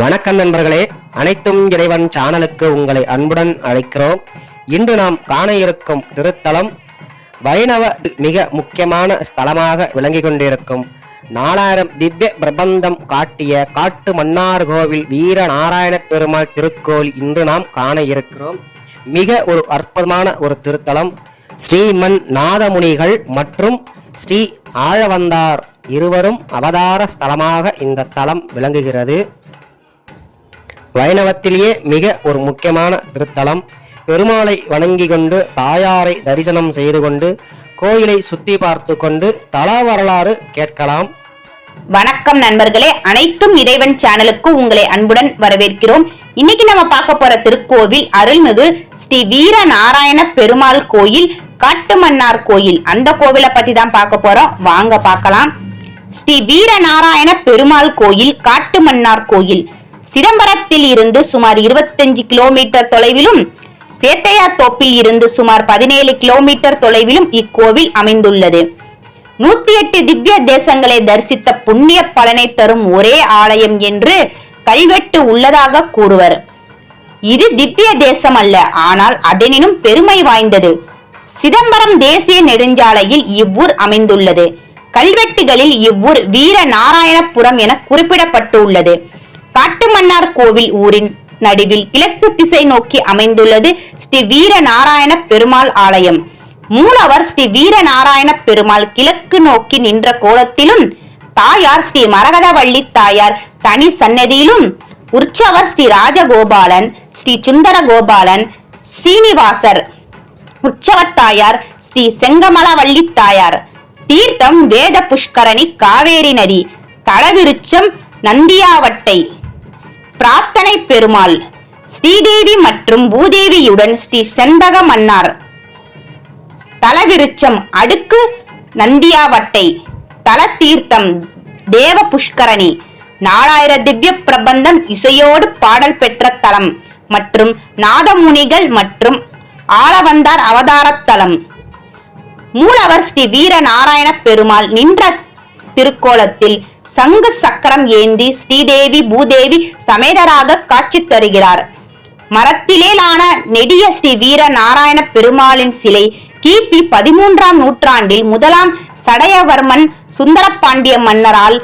வணக்கம் நண்பர்களே அனைத்தும் இறைவன் சேனலுக்கு உங்களை அன்புடன் அழைக்கிறோம். இன்று நாம் காண இருக்கும் திருத்தலம் வைணவ மிக முக்கியமான ஸ்தலமாக விளங்கி கொண்டிருக்கும். நாலாயிரம் திவ்ய பிரபந்தம் காட்டிய காட்டு மன்னார் கோவில் வீர நாராயண பெருமாள் திருக்கோவில் இன்று நாம் காண இருக்கிறோம். மிக ஒரு அற்புதமான ஒரு திருத்தலம். ஸ்ரீமன் நாதமுனிகள் மற்றும் ஸ்ரீ ஆழவந்தார் இருவரும் அவதார ஸ்தலமாக இந்த தலம் விளங்குகிறது. வைணவத்திலேயே மிக ஒரு முக்கியமான திருத்தலம். பெருமாளை வணங்கி கொண்டு தாயாரை தரிசனம் செய்து கொண்டு கோயிலை சுத்தி பார்த்து கொண்டு தல வரலாறு கேட்கலாம். வணக்கம் நண்பர்களே. அனைத்தும் இறைவன் சேனலுக்கு உங்களை அன்புடன் வரவேற்கிறோம். இன்னைக்கு நம்ம பார்க்க போற திருக்கோவில் அருள்மிகு ஸ்ரீ வீர நாராயண பெருமாள் கோயில் காட்டுமன்னார் கோயில். அந்த கோவிலை பத்தி தான் பார்க்க போறோம். வாங்க பார்க்கலாம். ஸ்ரீ வீர நாராயண பெருமாள் கோயில் காட்டுமன்னார் கோயில். சிதம்பரத்தில் இருந்து சுமார் 25 கிலோமீட்டர் தொலைவிலும் சேத்தையாத்தோப்பில் இருந்து சுமார் பதினேழு கிலோமீட்டர் தொலைவிலும் இக்கோவில் அமைந்துள்ளது. நூத்தி எட்டு திவ்ய தேசங்களை தரிசித்த புண்ணிய பலனை தரும் ஒரே ஆலயம் என்று கல்வெட்டு உள்ளதாக கூறுவர். இது திவ்ய தேசம் அல்ல ஆனால் அதனினும் பெருமை வாய்ந்தது. சிதம்பரம் தேசிய நெடுஞ்சாலையில் இவ்வூர் அமைந்துள்ளது. கல்வெட்டுகளில் இவ்வூர் வீர நாராயணபுரம் என குறிப்பிடப்பட்டுள்ளது. காட்டுமன்னார் கோவில் ஊரின் நடுவில் கிழக்கு திசை நோக்கி அமைந்துள்ளது ஸ்ரீ வீர நாராயண பெருமாள் ஆலயம். மூலவர் ஸ்ரீ வீர நாராயண பெருமாள் கிழக்கு நோக்கி நின்ற கோலத்திலும் தாயார் ஸ்ரீ மரகதவள்ளி தாயார் தனி சன்னதியிலும் உற்சவர் ஸ்ரீ ராஜகோபாலன் ஸ்ரீ சுந்தர கோபாலன் சீனிவாசர் உற்சவத்தாயார் ஸ்ரீ செங்கமலவள்ளி தாயார் தீர்த்தம் வேத புஷ்கரணி காவேரி நதி தலவிருச்சம் நந்தியாவட்டை. பிரார்த்தனை பெருமாள். ஸ்ரீதேவி மற்றும் பூதேவியுடன் ஸ்ரீ செண்பக மன்னார். தலவிருச்சம் அடுக்கு நந்தியாவட்டை. தல தீர்த்தம் தேவ புஷ்கரணி நாலாயிர திவ்ய பிரபந்தம் இசையோடு பாடல் பெற்ற தலம் மற்றும் நாதமுனிகள் மற்றும் ஆளவந்தார் அவதாரத்தலம் மூலவர் ஸ்ரீ வீர நாராயண பெருமாள் நின்ற திருக்கோலத்தில் சங்கு சக்கரம் ஏந்தி ஸ்ரீதேவி பூதேவி சமேதராக காட்சி தருகிறார். மரத்திலேலான நெடிய ஸ்ரீ வீர நாராயண பெருமாளின் சிலை கிபி பதிமூன்றாம் நூற்றாண்டில் முதலாம் சடையவர்மன் சுந்தரபாண்டிய மன்னரால்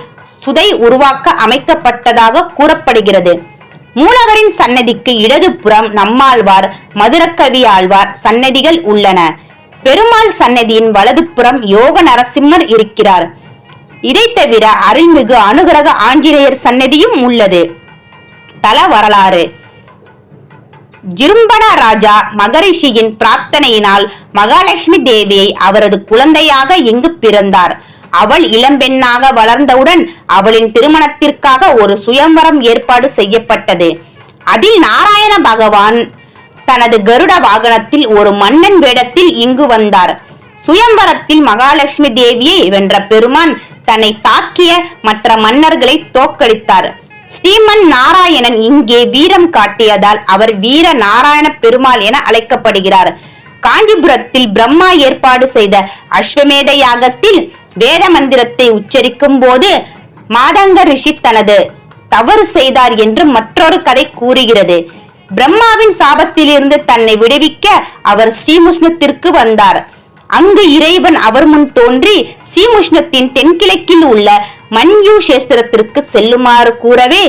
சுதை உருவாக்க அமைக்கப்பட்டதாக கூறப்படுகிறது. மூலவரின் சன்னதிக்கு இடதுபுறம் நம்மாழ்வார் மதுரக்கவி ஆழ்வார் சன்னதிகள் உள்ளன. பெருமாள் சன்னதியின் வலதுபுறம் யோக நரசிம்மர் இருக்கிறார். இதை தவிர அருள்மிகு அனுகிரக ஆஞ்சநேயர் சன்னதியும் உள்ளது. தல வரலாறு. ஜிரும்பன ராஜா மகரிஷியின் பிரார்த்தனையினால் மகாலட்சுமி தேவியை அவரது குழந்தையாக இங்கு பிறந்தார். அவள் இளம்பெண்ணாக வளர்ந்தவுடன் அவளின் திருமணத்திற்காக ஒரு சுயம்வரம் ஏற்பாடு செய்யப்பட்டது. அதில் நாராயண பகவான் தனது கருட வாகனத்தில் ஒரு மன்னன் வேடத்தில் இங்கு வந்தார். சுயம்பரத்தில் மகாலட்சுமி தேவியை வென்ற பெருமான் தன்னை தாக்கிய மற்ற மன்னர்களை தோற்கடித்தார். ஸ்ரீமன் நாராயணன் இங்கே வீரம் காட்டியதால் அவர் வீர நாராயண பெருமாள் என அழைக்கப்படுகிறார். காஞ்சிபுரத்தில் பிரம்மா ஏற்பாடு செய்த அஸ்வமேத யாகத்தில் வேத மந்திரத்தை உச்சரிக்கும் போது மாதங்க ரிஷி தனது தவறு செய்தார் என்று மற்றொரு கதை கூறுகிறது. பிரம்மாவின் சாபத்திலிருந்து தன்னை விடுவிக்க அவர் ஸ்ரீமுஷ்ணத்திற்கு வந்தார். அங்கு இறைவன் அவர் முன் தோன்றி ஸ்ரீமுஷ்ணத்தின் தென்கிழக்கில் உள்ள மன்யூ சேஸ்திரத்திற்கு செல்லுமாறு கூறவே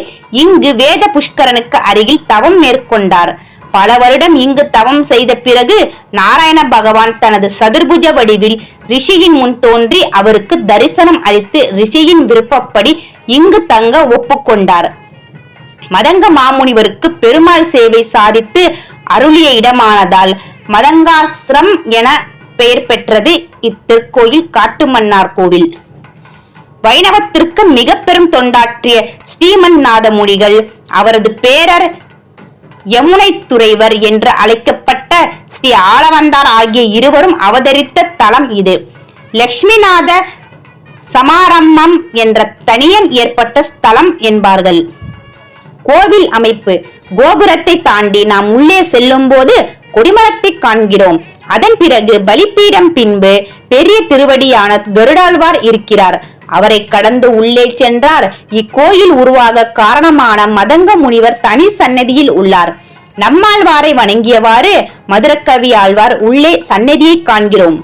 இங்கு வேத புஷ்கரனுக்கு அருகில் தவம் மேற்கொண்டார். பல வருடம் இங்கு தவம் செய்த பிறகு நாராயண பகவான் தனது சதுர்புஜ வடிவில் ரிஷியின் முன் தோன்றி அவருக்கு தரிசனம் அளித்து ரிஷியின் விருப்பப்படி இங்கு தங்க ஒப்புக்கொண்டார். மதங்க மாமுனிவருக்கு பெருமாள் சேவை சாதித்து அருளிய இடமானதால் மதங்காசிரம் என பெயர் பெற்றது இத்திருக்கோயில் காட்டுமன்னார் கோவில். வைணவத்திற்கு மிக பெரும் தொண்டாற்றிய ஸ்ரீமன் நாதமுனிகள் அவரது பேரர் யமுனை துறைவர் என்று அழைக்கப்பட்ட ஸ்ரீ ஆளவந்தார் ஆகிய இருவரும் அவதரித்த தலம் இது. லக்ஷ்மிநாத சமாரம்பம் என்ற தனியன் ஏற்பட்ட ஸ்தலம் என்பார்கள். கோவில் அமைப்பு கோபுரத்தை தாண்டி நாம் உள்ளே செல்லும் போது கொடிமரத்தை காண்கிறோம். அதன் பிறகு பலிப்பீடம் பின்பு பெரிய திருவடியான கருடாழ்வார் இருக்கிறார். அவரை கடந்து உள்ளே சென்றார். இக்கோயில் உருவாக காரணமான மதங்க முனிவர் தனி சன்னதியில் உள்ளார். நம்மாழ்வாரை வணங்கியவாறு மதுரக்கவி ஆழ்வார் உள்ளே சன்னதியை காண்கிறோம்.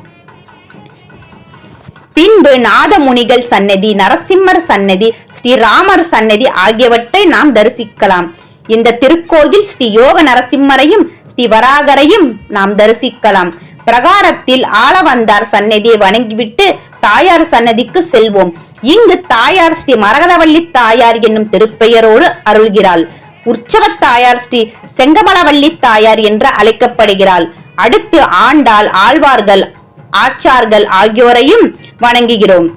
பின்பு நாதமுனிகள் சன்னதி நரசிம்மர் சன்னதி ஸ்ரீராமர் சன்னதி ஆகியவற்றை நாம் தரிசிக்கலாம். இந்த திருக்கோயில் ஸ்ரீ யோக நரசிம்மரையும் ஸ்ரீ வராகரையும் நாம் தரிசிக்கலாம். பிரகாரத்தில் ஆளவந்தார் சன்னதியை வணங்கிவிட்டு தாயார் சன்னதிக்கு செல்வோம். இங்கு தாயார் ஸ்ரீ மரகதவள்ளி தாயார் என்னும் திருப்பெயரோடு அருள்கிறாள். உற்சவ தாயார் ஸ்ரீ செங்கமலவள்ளி தாயார் என்று அழைக்கப்படுகிறாள். அடுத்து ஆண்டாள் ஆழ்வார்கள் ஆச்சார்கள் ஆகியோரையும் வணங்குகிறோம்.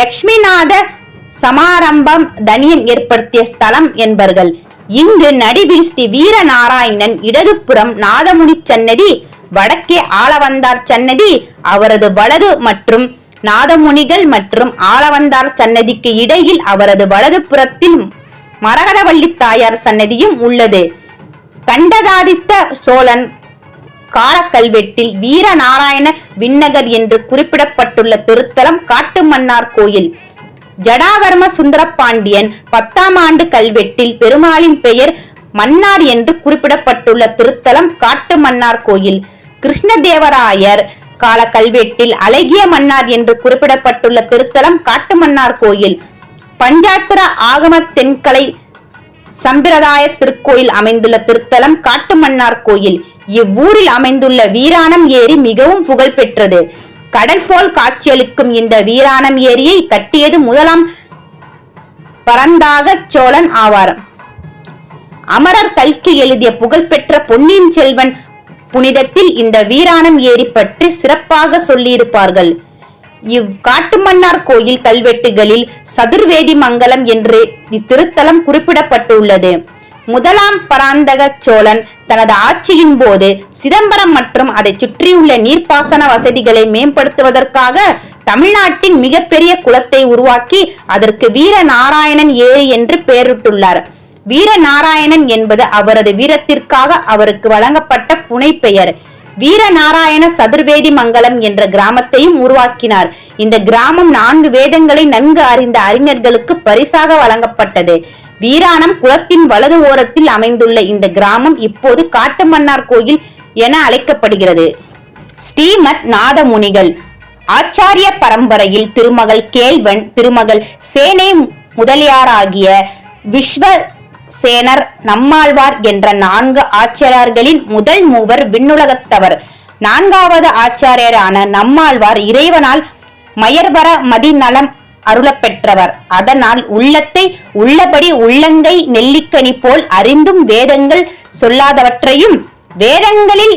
லக்ஷ்மிநாத சமாரம்பம் தனியன் ஏற்படுத்திய ஸ்தலம் என்பர்கள். இங்கு நடுவில் ஸ்ரீ வீரநாராயணன் இடதுபுறம் நாதமுனி சன்னதி வடக்கே ஆளவந்தார் சன்னதி அவரது வலது மற்றும் நாதமுனிகள் மற்றும் ஆளவந்தார் சன்னதிக்கு இடையில் அவரது வலது புறத்தில் மரகதவள்ளி தாயார் சன்னதியும் உள்ளது. கண்டதாதித்த சோழன் காலக்கல்வெட்டில் வீரநாராயண விண்ணகர் என்று குறிப்பிடப்பட்டுள்ள திருத்தலம் காட்டுமன்னார் கோயில். ஜடாவர்ம சுந்தரபாண்டியன் பத்தாம் ஆண்டு கல்வெட்டில் பெருமாளின் பெயர் மன்னார் என்று குறிப்பிடப்பட்டுள்ள திருத்தலம் காட்டுமன்னார் கோயில். கிருஷ்ணதேவராயர் கால கல்வெட்டில் அழகிய மன்னார் என்று குறிப்பிடப்பட்டுள்ள திருத்தலம் காட்டுமன்னார் கோயில். பஞ்சாத்திர ஆகம தென்கலை சம்பிரதாய திருக்கோயில் அமைந்துள்ள திருத்தலம் காட்டுமன்னார் கோயில். இவ்வூரில் அமைந்துள்ள வீராணம் ஏரி மிகவும் புகழ் பெற்றது கடல் போல் காட்சியளிக்கும் இந்த வீராணம் ஏரியை கட்டியது முதலாம் பரந்தாக சோழன் ஆவார். அமரர் கல்கி எழுதிய புகழ்பெற்ற பொன்னியின் செல்வன் புனிதத்தில் இந்த வீராணம் ஏரி பற்றி சிறப்பாக சொல்லியிருப்பார்கள். இவ் காட்டுமன்னார் கோயில் கல்வெட்டுகளில் சதுர்வேதி மங்கலம் என்று இத்திருத்தலம் குறிப்பிடப்பட்டுள்ளது. முதலாம் பராந்தக சோழன் தனது ஆட்சியின் போது சிதம்பரம் மற்றும் அதை சுற்றியுள்ள நீர்ப்பாசன வசதிகளை மேம்படுத்துவதற்காக தமிழ்நாட்டின் மிகப்பெரிய குளத்தை உருவாக்கி அதற்கு வீரநாராயணன் ஏரி என்று பெயரிட்டுள்ளார். வீரநாராயணன் என்பது அவரது வீரத்திற்காக அவருக்கு வழங்கப்பட்ட புனை பெயர் வீரநாராயண சதுர்வேதி மங்கலம் என்ற கிராமத்தையும் உருவாக்கினார். இந்த கிராமம் நான்கு வேதங்களை நன்கு அறிந்த அறிஞர்களுக்கு பரிசாக வழங்கப்பட்டது. வீராணம் குளத்தின் வலது ஓரத்தில் அமைந்துள்ள இந்த கிராமம் இப்போது காட்டுமன்னார் கோயில் என அழைக்கப்படுகிறது. ஸ்ரீமத் நாதமுனிகள். ஆச்சாரிய பரம்பரையில் திருமகள் கேள்வன் திருமகள் சேனை முதலியாராகிய விஸ்வ சேனர் நம்மாழ்வார் என்ற நான்கு ஆச்சாரியர்களின் முதல் மூவர் விண்ணுலகத்தவர். நான்காவது ஆச்சாரியரான நம்மாழ்வார் இறைவனால் மயர்வர மதிநலம் அருளப் பெற்றவர் அதனால் உள்ளத்தை உள்ளபடி உள்ளங்கை நெல்லிக்கனி போல் அறிந்தும் வேதங்கள் சொல்லாதவற்றையும் வேதங்களில்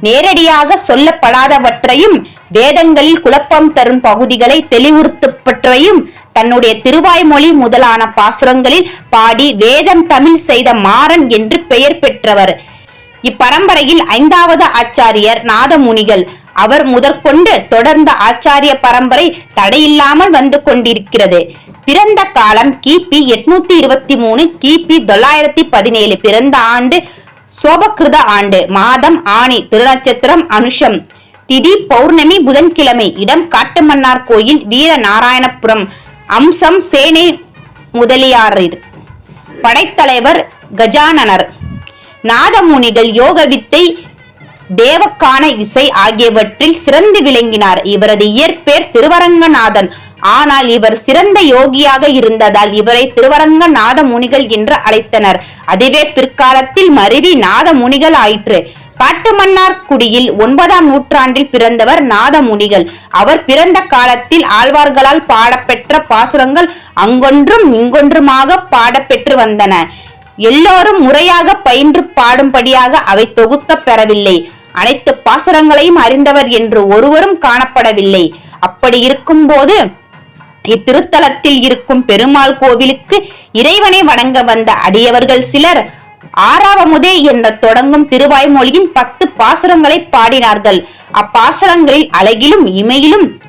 நேரடியாக சொல்லப்படாதவற்றையும் வேதங்களில் குழப்பம் தரும் பகுதிகளை தெளிவுறுத்தப்பற்றையும் தன்னுடைய திருவாய்மொழி முதலான பாசுரங்களில் பாடி வேதம் தமிழ் செய்த மாறன் என்று பெயர் பெற்றவர். இப்பரம்பரையில் ஐந்தாவது ஆச்சாரியர் நாதமுனிகள். அவர் முதற்கொண்டு தொடர்ந்த ஆச்சாரிய பரம்பரை தடையில்லாமல் வந்து கொண்டிருக்கிறது. பிறந்த காலம் கிபி எட்நூத்தி இருபத்தி மூணு கிபி தொள்ளாயிரத்தி பதினேழு பிறந்த ஆண்டு சோபகிருத ஆண்டு மாதம் ஆணி திருநட்சத்திரம் அனுஷம். திதி பௌர்ணமி புதன்கிழமை இடம் காட்டுமன்னார் கோயில் வீர நாராயணபுரம் அம்சம் சேனை முதலியாரிர். படைத்தலைவர் கஜானனர். நாதமுனிகள் யோக வித்தை தேவக்கான இசை ஆகியவற்றில் சிறந்து விளங்கினார். இவரது இயற்பெயர் திருவரங்கநாதன். ஆனால் இவர் சிறந்த யோகியாக இருந்ததால் இவரை திருவரங்க நாத முனிகள் என்று அழைத்தனர். அதுவே பிற்காலத்தில் மருவி நாத முனிகள் ஆயிற்று காட்டுமன்னார்குடியில் ஒன்பதாம் நூற்றாண்டில் பிறந்தவர் நாதமுனிகள். அவர் பிறந்த காலத்தில் ஆழ்வார்களால் பாடப்பெற்ற பாசுரங்கள் அங்கொன்றும் இங்கொன்றுமாக பாடப்பெற்று வந்தன. எல்லோரும் முறையாக பயின்று பாடும்படியாக அவை தொகுக்கப் பெறவில்லை. அனைத்து பாசுரங்களையும் அறிந்தவர் என்று ஒருவரும் காணப்படவில்லை. அப்படி இருக்கும்போது இத்திருத்தலத்தில் இருக்கும் பெருமாள் கோவிலுக்கு இறைவனை வணங்க வந்த அடியவர்கள் சிலர் ஆறாவமுதே என்ற தொடங்கும் திருவாய்மொழியின் பத்து பாசுரங்களை பாடினார்கள். அப்பாசுரங்களில் அழகிலும் இமையிலும்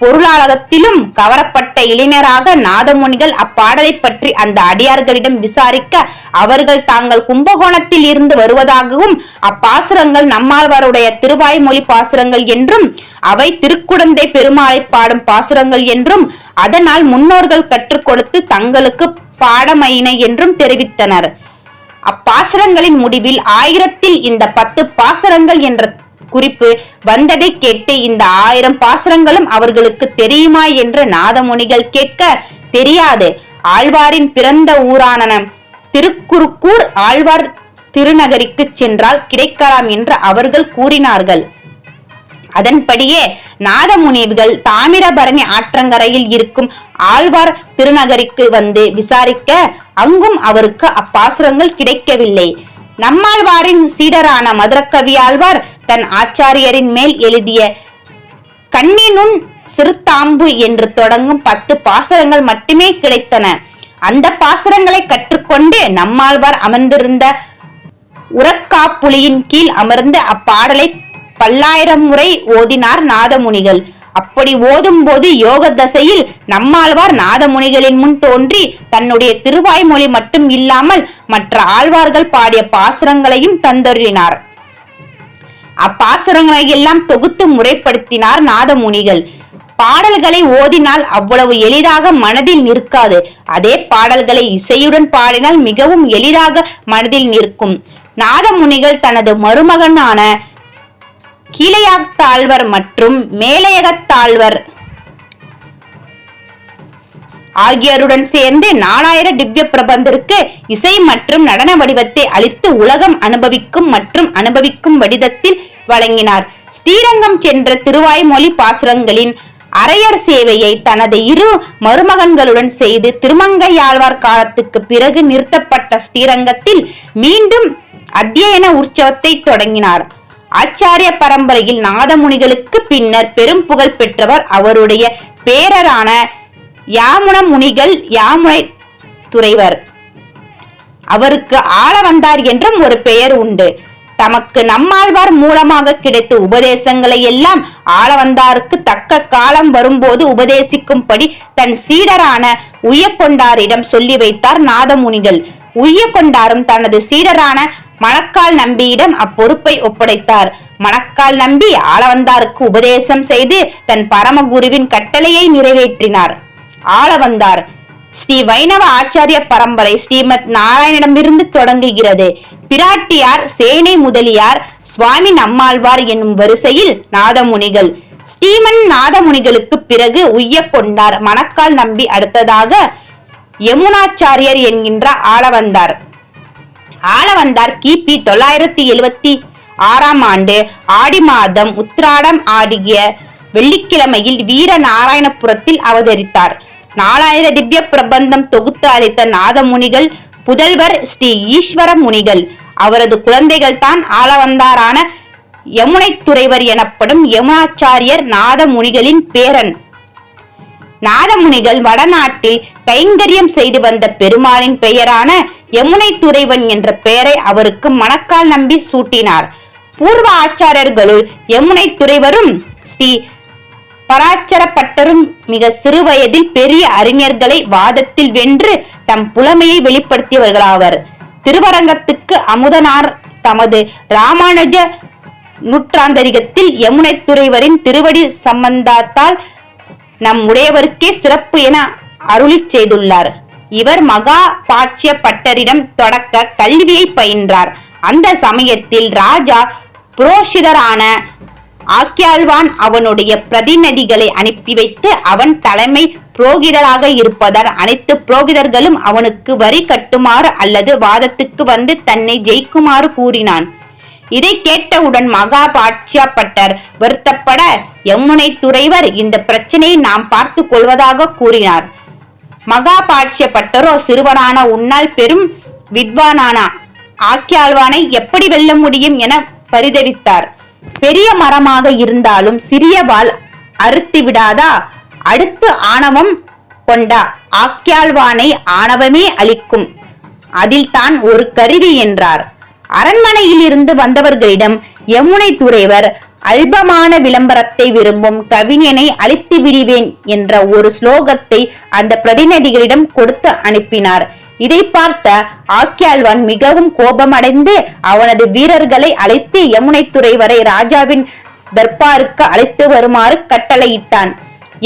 பொருளாதாரத்திலும் கவரப்பட்ட இளைஞராக நாதமுனிகள் அப்பாடலை பற்றி அந்த அடியார்களிடம் விசாரிக்க அவர்கள் தாங்கள் கும்பகோணத்தில் இருந்து வருவதாகவும் அப்பாசுரங்கள் நம்மாழ்வாருடைய திருவாய்மொழி பாசுரங்கள் என்றும் அவை திருக்குடந்தை பெருமாளை பாடும் பாசுரங்கள் என்றும் அதனால் முன்னோர்கள் கற்றுக் கொடுத்து தங்களுக்கு பாடமையின என்றும் தெரிவித்தனர். அப்பாசரங்களின் முடிவில் ஆயிரத்தில் இந்த பத்து பாசரங்கள் என்ற குறிப்பு வந்ததை கேட்டு இந்த ஆயிரம் பாசரங்களும் அவர்களுக்கு தெரியுமா என்று நாதமுனிகள் கேட்க தெரியாது. ஆழ்வாரின் பிறந்த ஊரான திருக்குறுக்கூர் ஆழ்வார் திருநகரிக்கு சென்றால் கிடைக்கலாம் என்று அவர்கள் கூறினார்கள். அதன்படியே நாதமுனிவர்கள் தாமிரபரணி ஆற்றங்கரையில் இருக்கும் ஆழ்வார் திருநகரிக்கு வந்து விசாரிக்க அங்கும் அவருக்கு அப்பாசுரங்கள் கிடைக்கவில்லை. நம்மாழ்வாரின் சீடரான மதுரக்கவி ஆழ்வார் தன் ஆச்சாரியரின் மேல் எழுதிய கண்ணினுன் சிறுத்தாம்பு என்று தொடங்கும் பத்து பாசரங்கள் மட்டுமே கிடைத்தன. அந்த பாசரங்களை கற்றுக்கொண்டு நம்மாழ்வார் அமர்ந்திருந்த உரக்காப்புலியின் கீழ் அமர்ந்து அப்பாடலை பல்லாயிரம் முறை ஓதினார் நாதமுனிகள். அப்படி ஓதும் போது யோக தசையில் நம்மாழ்வார் நாதமுனிகளின் முன் தோன்றி தன்னுடைய திருவாய்மொழி மட்டும் இல்லாமல் மற்ற ஆழ்வார்கள் பாடிய பாசுரங்களையும் தந்தொருளினார். அப்பாசுரங்களை எல்லாம் தொகுத்து முறைப்படுத்தினார் நாதமுனிகள். பாடல்களை ஓதினால் அவ்வளவு எளிதாக மனதில் நிற்காது. அதே பாடல்களை இசையுடன் பாடினால் மிகவும் எளிதாக மனதில் நிற்கும். நாதமுனிகள் தனது மருமகனான கீழையாத்தாழ்வர் மற்றும் மேலையகத்தாழ்வர் ஆகியோருடன் சேர்ந்து நாலாயிர திவ்ய பிரபந்தருக்கு இசை மற்றும் நடன வடிவத்தை அளித்து உலகம் அனுபவிக்கும் மற்றும் அனுபவிக்கும் வடிவத்தில் வழங்கினார். ஸ்ரீரங்கம் சென்ற திருவாய்மொழி பாசுரங்களின் அரையர் சேவையை தனது இரு மருமகன்களுடன் செய்து திருமங்கையாழ்வார் காலத்துக்கு பிறகு நிறுத்தப்பட்ட ஸ்ரீரங்கத்தில் மீண்டும் அத்தியன உற்சவத்தை தொடங்கினார். ஆச்சாரிய பரம்பரையில் நாதமுனிகளுக்கு பின்னர் பெரும் புகழ் பெற்றவர் அவருடைய பேரரான யாமுன முனிகள் யாமுனை துறைவர். அவருக்கு ஆள வந்தார் என்றும் ஒரு பெயர் உண்டு. தமக்கு நம்மாழ்வார் மூலமாக கிடைத்த உபதேசங்களை எல்லாம் ஆளவந்தாருக்கு தக்க காலம் வரும்போது உபதேசிக்கும்படி தன் சீடரான உய்யக்கொண்டாரிடம் சொல்லி வைத்தார் நாதமுனிகள். உய்யக்கொண்டாரும் தனது சீடரான மணக்கால் நம்பியிடம் அப்பொறுப்பை ஒப்படைத்தார். மணக்கால் நம்பி ஆளவந்தாருக்கு உபதேசம் செய்து தன் பரமகுருவின் கட்டளையை நிறைவேற்றினார். ஆளவந்தார் ஸ்ரீ வைணவ ஆச்சாரிய பரம்பரை ஸ்ரீமத் நாராயணமிருந்து தொடங்குகிறது. பிராட்டியார் சேனை முதலியார் சுவாமி நம்மாழ்வார் என்னும் வரிசையில் நாதமுனிகள். ஸ்ரீமன் நாதமுனிகளுக்கு பிறகு உய்ய கொண்டார் மணக்கால் நம்பி அடுத்ததாக யமுனாச்சாரியர் என்கின்ற ஆளவந்தார் ஆளவந்தார் கிபி தொள்ளாயிரத்தி எழுவத்தி ஆறாம் ஆண்டு. ஆடி மாதம் உத்திராடம் ஆடிய வெள்ளிக்கிழமையில் வீர நாராயணபுரத்தில் அவதரித்தார். நாலாயிர திவ்ய பிரபந்தம் தொகுத்து அளித்த நாதமுனிகள் புதல்வர் ஸ்ரீ ஈஸ்வர முனிகள். அவரது குழந்தைகள் தான் ஆளவந்தாரான யமுனை துறைவர் எனப்படும் யமுனாச்சாரியர் நாதமுனிகளின் பேரன். நாதமுனிகள் வடநாட்டில் கைங்கரியம் செய்து வந்த பெருமாளின் பெயரான யமுனை துறைவன் என்ற பெயரை அவருக்கு மணக்கால் நம்பி சூட்டினார். பூர்வ ஆச்சாரியர்களுள் யமுனை துறைவரும் ஸ்ரீ பராச்சரப்பட்டரும் மிக சிறு வயதில் பெரிய அறிஞர்களை வாதத்தில் வென்று தம் புலமையை வெளிப்படுத்தியவர்களாவர். திருவரங்கத்துக்கு அமுதனார் தமது ராமானுஜ நூற்றாந்தரிகத்தில் யமுனை துறைவரின் திருவடி சம்பந்தத்தால் நம் உடையவருக்கே சிறப்பு என அருளிச் செய்துள்ளார். இவர் மகா பாட்சிய பட்டரிடம் தொடக்க கல்வியை பயின்றார். அந்த சமயத்தில் ராஜா புரோஷிதரான ஆக்கியாழ்வான் அவனுடைய பிரதிநிதிகளை அனுப்பி வைத்து அவன் தலைமை புரோகிதராக இருப்பதால் அனைத்து புரோகிதர்களும் அவனுக்கு வரி கட்டுமாறு அல்லது வாதத்துக்கு வந்து தன்னை ஜெயிக்குமாறு கூறினான். இதை கேட்டவுடன் மகா பாட்சியாப்பட்டர் வருத்தப்பட யமுனை துறைவர் இந்த பிரச்சனையை நாம் பார்த்து கொள்வதாக கூறினார். மகா பாட்சியப்பட்டரோ சிறுவனான உன்னால் பெரும் வித்வானானா? ஆக்கியாழ்வானை எப்படி வெல்ல முடியும் என பரிதவித்தார். பெரிய மரமாக இருந்தாலும் சிறிய வாள் அறுத்து விடாதா? அடுத்து ஆணவம் கொண்ட ஆக்கியாழ்வானை ஆணவமே அளிக்கும் அதில் தான் ஒரு கருவி என்றார். அரண்மனையில் இருந்து வந்தவர்களிடம் யமுனை துறைவர் அல்பமான விளம்பரத்தை விரும்பும் கவிஞனை அழித்து விடுவேன் என்ற ஒரு ஸ்லோகத்தை அந்த பிரதிநிதிகளிடம் கொடுத்து அனுப்பினார். இதை பார்த்த ஆக்கியாழ்வான் மிகவும் கோபமடைந்து அவனது வீரர்களை அழைத்து யமுனைத்துறை வரை ராஜாவின் தர்பாருக்கு அழைத்து வருமாறு கட்டளையிட்டான்.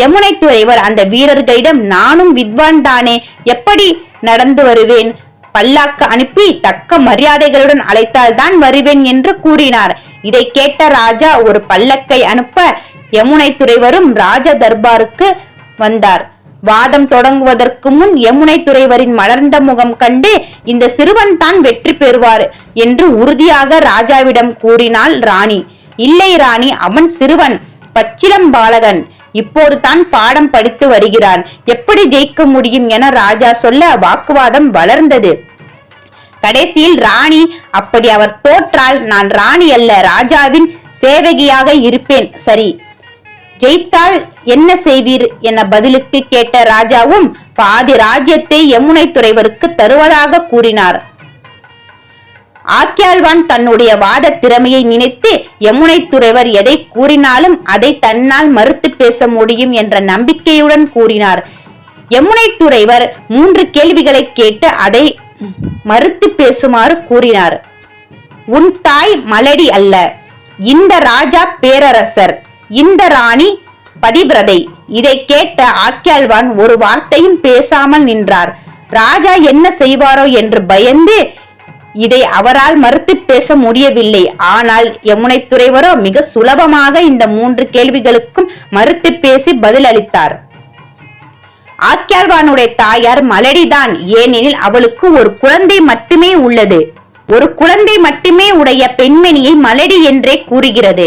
யமுனை துறைவர் அந்த வீரர்களிடம் நானும் வித்வான் தானே எப்படி நடந்து வருவேன்? பல்லாக்கு அனுப்பி தக்க மரியாதைகளுடன் அழைத்தால் தான் வருவேன் என்று கூறினார். இதை கேட்ட ராஜா ஒரு பல்லக்கை அனுப்ப யமுனை துறைவரும் ராஜ தர்பாருக்கு வந்தார். வாதம் தொடங்குவதற்கு முன் யமுனை துறைவரின் மலர்ந்த முகம் கண்டு இந்த சிறுவன் தான் வெற்றி பெறுவார் என்று உறுதியாக ராஜாவிடம் கூறினாள் ராணி. இல்லை ராணி அவன் சிறுவன் பச்சிலம் பாலகன். இப்போது தான் பாடம் படித்து வருகிறான். எப்படி ஜெயிக்க முடியும் என ராஜா சொல்ல வாக்குவாதம் வளர்ந்தது. கடைசியில் ராணி அப்படி அவர் தோற்றால் நான் ராணி அல்ல ராஜாவின் சேவகியாக இருப்பேன். சரி ஜெயித்தால் என்ன செய்வீர் என பதிலுக்கு கேட்ட ராஜாவும் பாதி ராஜ்யத்தை யமுனை துறைவருக்கு தருவதாக கூறினார். ஆக்கியால்வான் தன்னுடைய வாத திறமையை நினைத்து யமுனை துறைவர் எதை கூறினாலும் அதை தன்னால் மறுத்து பேச முடியும் என்ற நம்பிக்கையுடன் கூறினார். யமுனை துறைவர் மூன்று கேள்விகளை கேட்டு அதை மறுத்து பேசுமாறு கூறினார். உன் தாய் மலடி அல்ல. இந்த ராஜா பேரரசர். இந்த ராணி பதிவிரதை. இதை கேட்ட ஆக்கியாழ்வான் ஒரு வார்த்தையும் பேசாமல் நின்றார். ராஜா என்ன செய்வாரோ என்று பயந்து இதை அவரால் மறுத்து பேச முடியவில்லை. ஆனால் யமுனை துறைவரோ மிக சுலபமாக இந்த மூன்று கேள்விகளுக்கும் மறுத்து பேசி பதிலளித்தார். ஆக்கியாழ்வானுடைய தாயார் மலடிதான். ஏனெனில் அவளுக்கு ஒரு குழந்தை மட்டுமே உள்ளது. ஒரு குழந்தை மட்டுமே உடைய பெண்மணியை மலடி என்றே கூறுகிறது.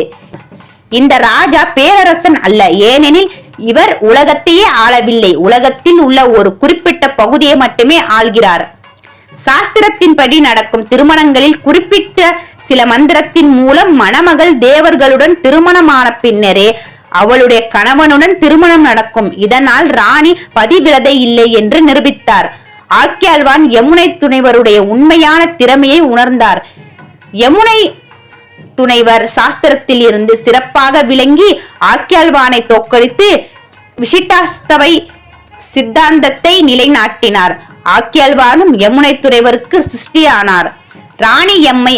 இந்த ராஜா பேரரசன் அல்ல. ஏனெனில் இவர் உலகத்தையே ஆளவில்லை. உலகத்தில் உள்ள ஒரு குறிப்பிட்ட பகுதியை மட்டுமே ஆள்கிறார். சாஸ்திரத்தின்படி நடக்கும் திருமணங்களில் குறிப்பிட்ட சில மந்திரத்தின் மூலம் மணமகள் தேவர்களுடன் திருமணமான பின்னரே அவளுடைய கணவனுடன் திருமணம் நடக்கும். இதனால் ராணி பதிவிரதை இல்லை என்று நிரூபித்தார். ஆக்கியால்வான் யமுனை துணைவருடைய உண்மையான திறமையை உணர்ந்தார். யமுனை துணைவர் சாஸ்திரத்தில் இருந்து சிறப்பாக விளங்கி ஆக்கியால்வானை தோற்கடித்து விசிட்டாஸ்தவை சித்தாந்தத்தை நிலைநாட்டினார். ஆக்கியால்வானும் யமுனை துறைவருக்கு சிருஷ்டியானார். ராணி எம்மை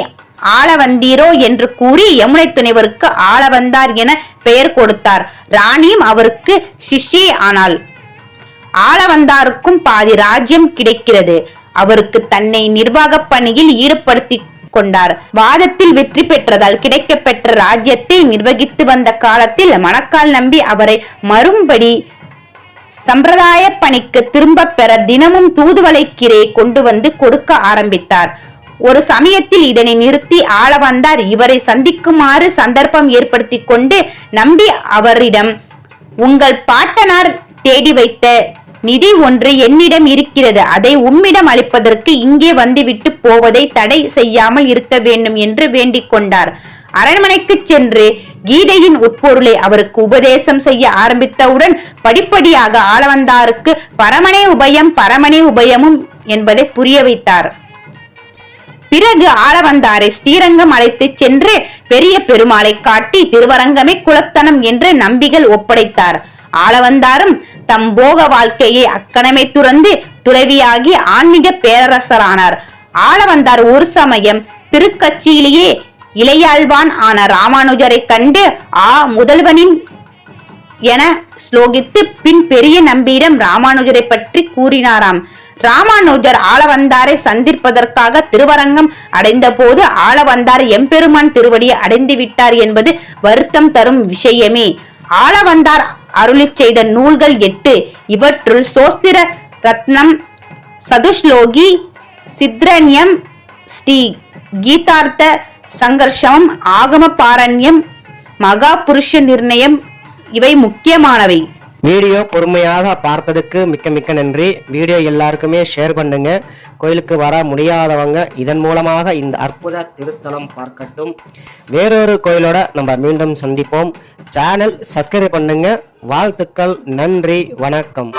ஆள வந்தீரோ என்று கூறி யமுனை துணைவருக்கு ஆள வந்தார் என பெயர் கொடுத்தார். ராணியும் அவருக்கு சிஷ்டி ஆனாள். ஆள வந்தாருக்கும் பாதி ராஜ்யம் கிடைக்கிறது. அவருக்கு தன்னை நிர்வாக பணியில் ஈடுபடுத்தி கொண்டார். வாதத்தில் வெற்றி பெற்றதால் கிடைக்கப்பெற்ற ராஜ்யத்தை நிர்வகித்து வந்த காலத்தில் மணக்கால் நம்பி அவரை மறும்படி சம்பிரதாய பணிக்கு திரும்ப பெற தினமும் தூதுவளை கீரையை கொண்டு வந்து கொடுக்க ஆரம்பித்தார். ஒரு சமயத்தில் இதனை நிறுத்தி ஆள வந்தார். இவரை சந்திக்குமாறு சந்தர்ப்பம் ஏற்படுத்தி கொண்டு நம்பி அவரிடம் உங்கள் பாட்டனார் தேடி வைத்த நிதி ஒன்று என்னிடம் இருக்கிறது. அதை உம்மிடம் அளிப்பதற்கு இங்கே வந்துவிட்டு போவதை தடை செய்யாமல் இருக்க வேண்டும் என்று வேண்டிக் கொண்டார். அரண்மனைக்கு சென்று கீதையின் உட்பொருளை அவருக்கு உபதேசம் செய்ய ஆரம்பித்தவுடன் படிப்படியாக ஆளவந்தாருக்கு பரமனே உபயம் பரமனே உபயமும் என்பதை புரிய வைத்தார். பிறகு ஆளவந்தாரை ஸ்ரீரங்கம் அழைத்து சென்று பெரிய பெருமாளை காட்டி திருவரங்கமே குலத்தனம் என்று நம்பிகள் ஒப்படைத்தார். ஆளவந்தாரும் தம் போக வாழ்க்கையை அக்கணமே துறந்து துறவியாகி ஆன்மீக பேரரசரானார். ஆளவந்தார் ஒரு சமயம் திருக்கட்சியிலேயே இளையாழ்வான் ஆன ராமானுஜரை கண்டு ஆ முதல்வனின் என ஸ்லோகித்து பின் பெரிய நம்பியிடம் ராமானுஜரை பற்றி கூறினாராம். ராமானுஜர் ஆளவந்தாரை சந்திப்பதற்காக திருவரங்கம் அடைந்த போது ஆளவந்தார் எம்பெருமான் திருவடியை அடைந்து விட்டார் என்பது வருத்தம் தரும் விஷயமே. ஆளவந்தார் அருளி செய்த நூல்கள் எட்டு. இவற்றுள் சோஸ்திர ரத்னம் சதுஷ்லோகி சித்ரண்யம் ஸ்ரீ கீதார்த்த சங்கர்ஷம் ஆகம பாரண்யம் மகா புருஷ நிர்ணயம் இவை முக்கியமானவை. வீடியோ பொறுமையாக பார்த்ததுக்கு மிக்க மிக்க நன்றி. வீடியோ எல்லாருக்குமே ஷேர் பண்ணுங்க. கோயிலுக்கு வர முடியாதவங்க இதன் மூலமாக இந்த அற்புத திருத்தலம் பார்க்கட்டும். வேறொரு கோயிலோட நம்ம மீண்டும் சந்திப்போம். சேனல் சப்ஸ்கிரைப் பண்ணுங்க. வாழ்த்துக்கள் நன்றி வணக்கம்.